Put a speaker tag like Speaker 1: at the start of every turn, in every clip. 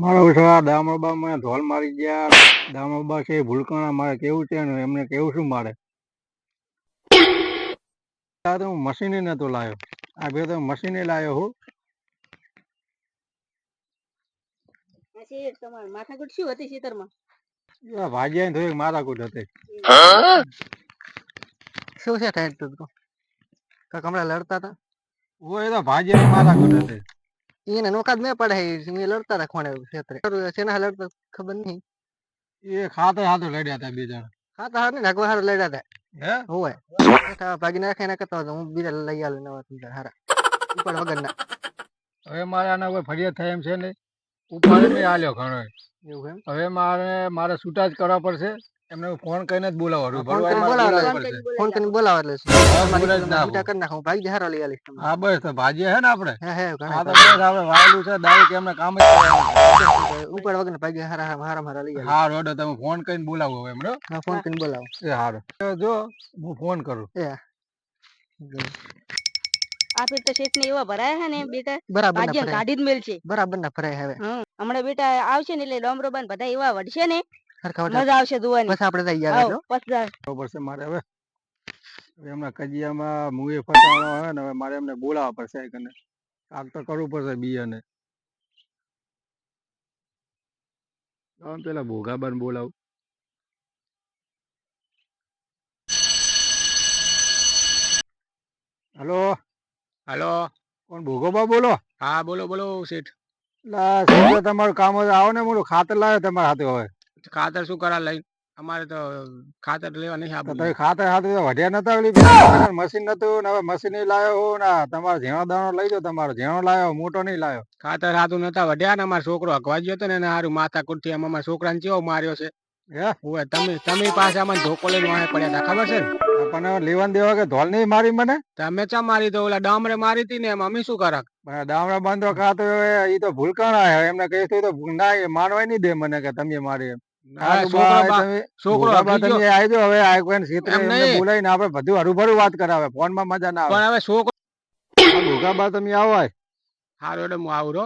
Speaker 1: મારા ઉછળા મને ધોલ મારી ગયા. દામોબા છે ભૂલકાણા મારે કેવું છે? ને એમને કેવું શું મારે? આ તો હું મશીને નતો લાયો. આ બે તો મશીને લાયો હું.
Speaker 2: માથાકૂટ શું હતી ખેતરમાં
Speaker 1: આ ભાજ્યા મારાકૂટ હતી.
Speaker 3: શું છે ટાઈટ તો હમણાં લડતા હતા
Speaker 1: ઓ એ તો ભાજ્યા મારાકૂટ હતી.
Speaker 3: એને નોકા જ ન પડે એ લડતા હતા કોણે ક્ષેત્રે. શેના લડતા ખબર નહીં.
Speaker 1: એ ખાતે હાથે લડ્યા હતા બે જણા.
Speaker 3: હા તો હાર ને ઢગવા હાર લડ્યા હતા
Speaker 1: હે?
Speaker 3: હોય ભાગી નાખે ના કરતા હું બીજા લઈ આવ્યો નવા તમને હારા. ઉપર વગર ના
Speaker 1: હવે મારે આના કોઈ ફરિયાદ થાય એમ છે ને? ઉપાડ નહીં આલ્યો ઘણો
Speaker 3: એવું
Speaker 1: હવે મારે મારે છૂટા જ કરવા પડશે. એમને ફોન કરીને જ બોલાવવાનું
Speaker 3: ફોન કરીને બોલાવો.
Speaker 1: બોલાવવું પડશે.
Speaker 3: ફોન કરીને બોલાવો એટલે કરી નાખો ભાઈ હારા લઈ આલી
Speaker 1: હા બસ તો ભાજી હે ને આપણે?
Speaker 3: હે હે
Speaker 1: આ
Speaker 3: ઘણા
Speaker 1: તો બસ આપણે વાયેલું છે ડાયરેક્ટ એમને કામ જ
Speaker 3: ઉપર વગર ભાઈ હારા હારા હારા લઈ આલીશ
Speaker 1: હા રોડો તમે ફોન કરીને બોલાવો હવે એમને
Speaker 3: હા ફોન કરીને બોલાવો.
Speaker 1: એ હારો. જો હું ફોન કરું.
Speaker 2: આ આપે તો શેઠ ને એવા ભરાયા હે ને બેટા.
Speaker 3: બરાબર ના
Speaker 2: કાઢી જ મેલ છે.
Speaker 3: બરાબર ના ફરાય હવે.
Speaker 2: હમણાં બેટા આવશે ને એટલે ડોમરોબાન બધા એવા વઢશે ને
Speaker 3: સરખા વટા
Speaker 2: મજા આવશે જોવાની
Speaker 3: બસ આપણે તૈયાર
Speaker 2: આવ,
Speaker 3: રહેજો
Speaker 2: પછી
Speaker 1: બરોબર મારે હવે. એમના કજિયામાં મુએ ફસાણો હોય ને હવે મારે એમને બોલાવવા પડશે કને કાક તો કરવું પડશે બીયાને હવે પેલા ભોગાબાન બોલાવું. હલો?
Speaker 4: હેલો?
Speaker 1: કોણ ભોગોબા બોલો?
Speaker 4: હા બોલો બોલો શેઠ.
Speaker 1: તમારું કામ આવો ને મોટું ખાતર લાવે તમારા હાથે હોય.
Speaker 4: ખાતર શું કરા લઈ અમારે તો ખાતર લેવા નહીં
Speaker 1: આપણે ખાતર ખાતર વઢ્યા નતા ઓલી મશીન નતું ને હવે મશીન લાવ્યો હું ને તમારો ઝીણો દાણો લઈ જાઓ તમારો ઝીણો લાવ્યો મોટો નહીં લાવ્યો
Speaker 4: ખાતર હાથું નતા વઢ્યા ને અમારો છોકરો અગવા ગયો હતો ને એને હારું માથા કુઠી એમાં અમારા છોકરાને ચેવો માર્યો છે?
Speaker 1: હે?
Speaker 4: તમે તમે પાસે આમાં ધોકો લઈને વાહે પડ્યા હતા ખબર છે ને?
Speaker 1: પણ લેવાન દેવા કે ધોલ નહીં મારી મને?
Speaker 4: તમે ચા મારી તો ઓલા ડામરે મારી હતી ને એમ અમે શું
Speaker 1: કરક દામડા બાંધો ખાતો એ તો ભૂલકાણા એમને કહી તો ના એ માનવાય નહીં દે મને કે તમે મારી એમ. સારું
Speaker 4: છોકરો
Speaker 1: તમે હવે આ ક્ષેત્રે. બોલાવીને આપણે બધું હરુભરું વાત કરાવે ફોનમાં મજા ના આવે.
Speaker 4: પણ હવે છોકરો
Speaker 1: ભોગાબા તમે આવો આય.
Speaker 4: એટલે હું આવરો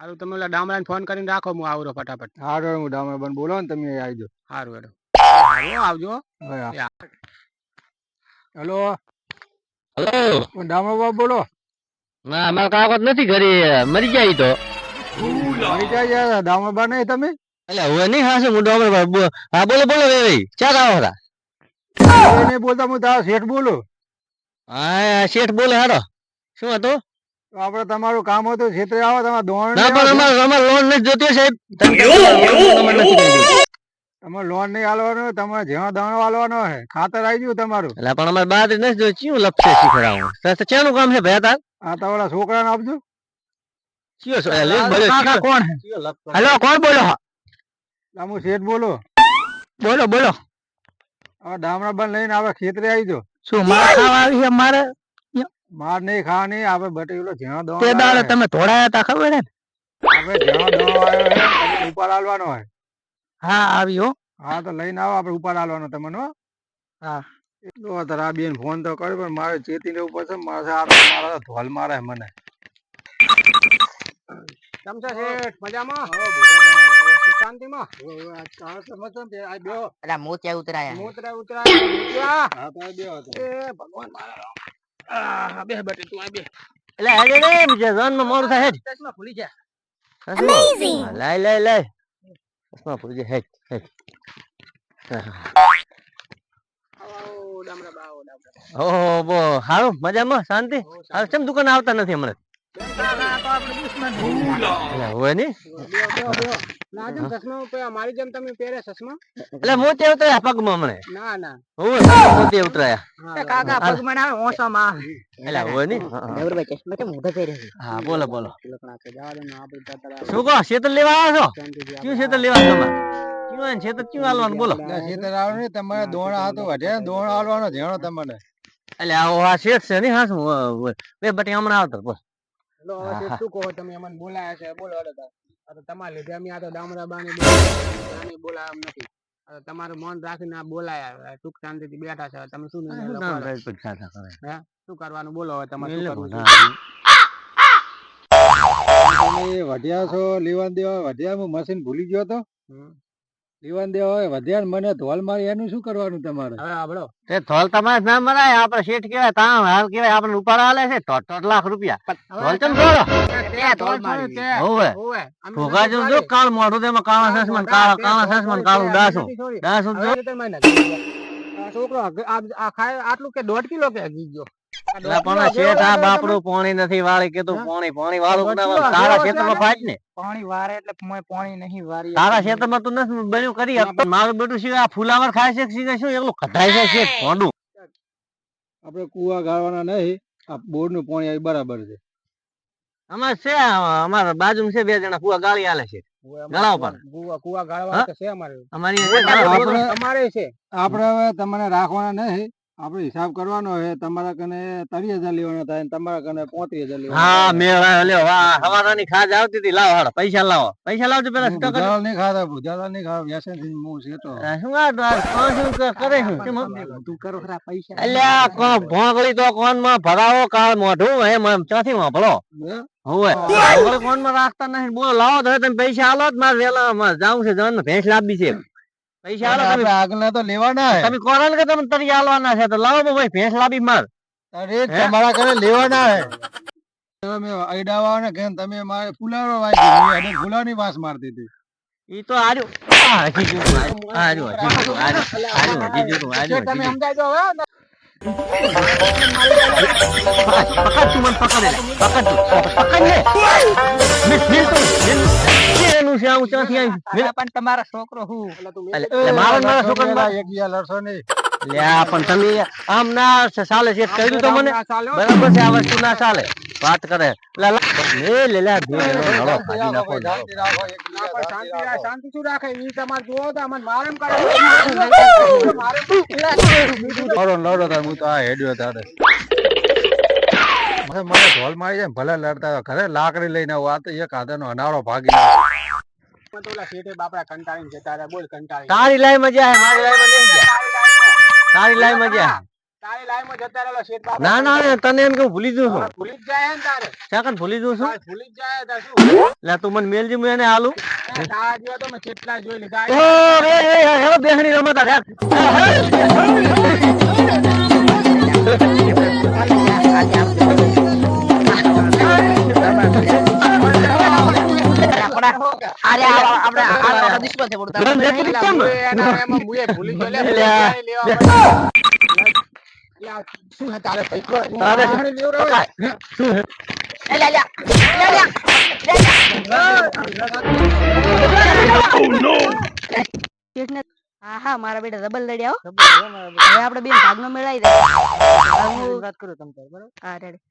Speaker 4: હારું તમે ઓલા ડામરાને ફોન કરીને રાખો હું આવરો ફટાફટ.
Speaker 1: હારો હું બોલો ને તમે આવી જાઓ.
Speaker 4: હારું એટલે. હારું આવજો
Speaker 1: હેલો.
Speaker 5: હેલો.
Speaker 1: હલો બાબુ બાબા બોલો.
Speaker 5: ના અમારા કાકા નથી ઘરે. મરી જાય તો.
Speaker 1: મરી જાય યાર બા નહીં તમે?
Speaker 5: એટલે હવે નહીં હાસે હું ડોમર હા બોલો બોલો રે ભાઈ. ચા કાવો હતા?
Speaker 1: નહીં બોલતા હું તારા શેઠ બોલો.
Speaker 5: હા શેઠ બોલે હારો શું હતું?
Speaker 1: આપણે તમારું કામ હતું ક્ષેત્રે આવો તમારે દોણ
Speaker 5: ના પણ અમારે અમારે લોન નથી જોતી સાહેબ. તમારે
Speaker 1: લોન નહીં હાલવાનો તમારે જેવા દાણો હાલવાનો હે ખાતર આવી ગયું તમારું.
Speaker 5: એટલે પણ અમારે બાદ નથી જોઈ ચિયું લપસે શીખડાવું તો તો ચેનું કામ છે ભયા તાર?
Speaker 1: આ તો ઓલા છોકરાને આપજો.
Speaker 5: ચિયો છો? એટલે બધો
Speaker 3: કોણ હેલો કોણ બોલો?
Speaker 1: આ હું શેઠ બોલો.
Speaker 3: બોલો બોલો.
Speaker 1: આ ડામડા બન લઈને આવે ખેતરે આવી જો.
Speaker 3: શું માર ખાવા આવી છે મારે
Speaker 1: માર નહીં ખાવાની આપણે બટેલો જેનો દાણો
Speaker 3: તે દાડે તમે ધોળાયા તા ખબર હે ને?
Speaker 1: આપણે જેનો દો આવ્યો હે ઉપર આલવાનો હોય.
Speaker 3: હા આવ્યો
Speaker 1: હા. તો લઈને આવો આપણે ઉપાડ આલવાનો તમને હો.
Speaker 3: હા.
Speaker 1: એટલો અત્યારે આ બેન ફોન તો કર્યો પણ મારે ચેતી લેવું પડશે મારે આ મારા ધોલ મારે મને.
Speaker 4: કેમ છે શેઠ? મજામાં. શાંતિમાં
Speaker 3: એટલે મોચા ઉતરાયા.
Speaker 4: મોતરા ઉતરાય. મૂક્યા?
Speaker 1: હા તો બેહો
Speaker 4: એ ભગવાન મારા. બે બેટી તું આ બે
Speaker 5: એટલે હેડે રે બીજા ઝોનમાં મોડું થાય.
Speaker 4: ચશ્મા ભૂલી જા
Speaker 5: હા, લાય લાય લાય. ચશ્મા ભૂલી
Speaker 4: બો
Speaker 5: હારું મજામાં શાંતિ? હાલ કેમ દુકાન આવતા નથી હમણાં? ની
Speaker 4: ના મારી જેમ તમે પહેરે ચશ્મા
Speaker 5: એટલે મોતે ઉતર્યા પગમાં હમણાં?
Speaker 4: ના ના.
Speaker 5: હું તે ઉતરાયા?
Speaker 3: કાકા પગમાં ના ઓસામાં.
Speaker 5: એટલે હોયની હા, હા.
Speaker 3: નવરભાઈ ચશ્મા કેમ મોઢા પહેરે છે?
Speaker 5: હા બોલો બોલો.
Speaker 4: ને, તો
Speaker 5: શું કહો? શેતર લેવા આવ્યા છો? ક્યુ શેતર લેવા ક્યુ તમારે? ક્યું શેતર ક્યું હાલવાનું? બોલો.
Speaker 1: શેતર ખેતર ને તમારે દોણ હાથો દોણ હાલવાનો જેણો તમને
Speaker 5: એટલે આવો આ શેત છે નહીં હાસું બે બટી હમણાં આવતો બોલ.
Speaker 4: લો, હવે શું કહો તમે અમને બોલાયા છે બોલો આ તો તમારા લીધે અમે આ તો ડામરા બાની બોલાયા એમ નથી. તમારું મન રાખીને આ બોલાયા સુખ શાંતિથી બેઠા છે તમે શું
Speaker 5: શું
Speaker 4: કરવાનું? બોલો હવે તમારે શું કરવું?
Speaker 1: તમે વધ્યા છો લેવા દેવા વઢિયા હું મશીન ભૂલી ગયો તો? લેવાન દેવા હોય વધ્યા મને ધોલ મારી એનું શું કરવાનું તમારે?
Speaker 4: હવે સાંભળો
Speaker 5: તે ધોલ તમારે ના મરાય આપડે શેઠ કેવાય તામ હાલ કેવાય આપણે ઉપાડ હાલે છે તો તો લાખ રૂપિયા. ધોલ ચમ ધોળો?
Speaker 4: તે ધોલ મારી તે.
Speaker 5: હોવે.
Speaker 4: હોવે.
Speaker 5: ભોગા
Speaker 4: નથી
Speaker 5: જો કાળ મોઢું તેમાં કાળા સસમાન કાળા કાળા સસમાન કાળું
Speaker 4: નથી ખબર. આ છોકરો આ આ ખાય આટલું કે દોઢ કિલો કે હગી ગયો?
Speaker 5: પણ શેઠ આ બાપડું પાણી નથી વાળી કીધું પાણી પાણી વાળું
Speaker 4: દોઢ
Speaker 5: ના
Speaker 4: કિલો
Speaker 5: વાળું. તારા
Speaker 4: જેવો છે ને?
Speaker 3: પાણી વારે એટલે પાણી નહીં વારી
Speaker 5: તારા ક્ષેત્રમાં તું નથી બન્યું કરી મારું બેટું શું આ ફુલાવર ખાય છે કે શું શું કઢાય છે શેઠ ભોંડું.
Speaker 1: આપણે કુવા ગાળવાના નહીં આ બોરનું પાણી આવી બરાબર છે.
Speaker 5: અમાર છે અમારા બાજુ છે બે જણા કુવા ગાળી આલે છે.
Speaker 4: કુવા કુવા કુવા ગાળવા છે અમારે.
Speaker 5: અમારી છે
Speaker 1: આપણે-
Speaker 5: ગાળા.
Speaker 4: તમારે છે.
Speaker 1: આપણે હવે તમને રાખવાના નહીં. આપણે હિસાબ કરવાનો છે તમારા કને ત્રીસ હજાર લેવાના થાય ને તમારા કને પોત્રીસ હજાર લેવાના
Speaker 5: હા મે લ્યો વાહ હવારાની ખાજ આવતી હતી લાવો હાડો પૈસા લાવો. પૈસા લાવજો પેલા
Speaker 1: હું
Speaker 5: સ્ટોક
Speaker 1: ભૂજાળા નહીં ખાતા ભૂજાળા નહીં ખાતા વ્યસનથી હું છે તો.
Speaker 5: શું આ આ કોણ શું કરે શું?
Speaker 3: તું કરો ખરા પૈસા.
Speaker 5: અલ્યા કોણ ભોંગળી તો કોણમાં ભરાવો કાળ મોઢું હે એમ ચોથી માં
Speaker 1: હે?
Speaker 5: હોવે ભોંગળી કોણમાં રાખતા નહીં બોલો લાવો તો તમે પૈસા આલો જ મારે વેલા મારે જાવું છે જવાનું ભેંસ લાવી છે. પૈસા આલો તમે.
Speaker 1: તો લેવાના
Speaker 5: તમે કોણ કે તમે તરી આલવાના છે તો લાવો ભાઈ ભેંસ લાવી માર.
Speaker 1: અરે? તમારા ઘરે લેવાના હે. તમે અડાવા ને કે તમે મારે ફુલારો વાંચી મેં ફુલાની વાસ માર દીધી
Speaker 5: ઈ તો આર્યું આ હજી જોતું આર્યું આર્યું હજી જોતું આર્યું આર્યું હજી જોતું આર્યું
Speaker 4: તમે હવે
Speaker 5: પકડ તું મને પકડ પકડ તું પકડ મિલ એનું ત્યાંથી આવ્યું
Speaker 3: પણ તમારા છોકરો હું?
Speaker 4: એટલે તું
Speaker 5: એટલે એટલે મારા ને મારા છોકરાને માર-
Speaker 1: એક બીજા લડશો નહીં.
Speaker 5: લ્યા પણ તમે આમ ના ચાલે છે કહ્યું તો મને.
Speaker 4: આ ચાલે હો.
Speaker 5: બરાબર છે આ વસ્તુ ના ચાલે. વાત કરે. લા લા લે લે લા નળો ભાજી નાખો
Speaker 1: શાંતિ રાખો, એક
Speaker 4: ના
Speaker 1: બીજા
Speaker 4: પણ શાંતિ
Speaker 1: શાંતિ
Speaker 4: રાખ,
Speaker 1: રાખો.
Speaker 4: શાંતિ શું રાખે? ઈ તમારે જોવો તો અમને મારે કરે. મારે
Speaker 1: લડો લડો હું તો આ હેડ્યો તારે. મને મને ઢોલ મારી જાય ભલે લડતા ઘરે લાકડી લઈને આવું આ તો એક હાથનો અનાળો ભાગી નાખે.
Speaker 5: તારી લાઈ મજા આવે મારી લાઈ માં નહીં જાય તારી લાઈ મજા આવે
Speaker 4: તારી લાઈનમાં જતા રહેલો શેઠ બાપડા.
Speaker 5: ના ના ના, તને એમ કે હું ભૂલી જઉં છું.
Speaker 4: હવે ભૂલી જ જાય ને તારે.
Speaker 5: સેકન્ડ ભૂલી જઉં છું?
Speaker 4: તારે ભૂલી જ જાય તારે શું?
Speaker 5: લે તું મને મેલજી હું એને હાલું.
Speaker 4: એ તારા જેવા તો મેં કેટલા જોઈ લીધા.
Speaker 5: ઓ રે રે રે, હવે બેહણી રમત આ
Speaker 3: અરે આપણે આપણા દુશ્મન છે બોલતા
Speaker 5: રમ દેખી
Speaker 4: એટલે
Speaker 5: કેમ?
Speaker 4: મુએ એના એમાં મુએ ભૂલી ગયો. લે,
Speaker 5: લ્યા.
Speaker 4: ભૂલી જાય લેવા લ્યા, શું હે તારે પૈકો?
Speaker 5: તારે
Speaker 4: મારે
Speaker 5: હે?
Speaker 2: હા હા બેટા ડબલ લડ્યા હો. હવે આપણે બેન ભાગનો મેળાઈ દે
Speaker 3: વાત કરું તમ બરાબર?
Speaker 2: હા રેડી.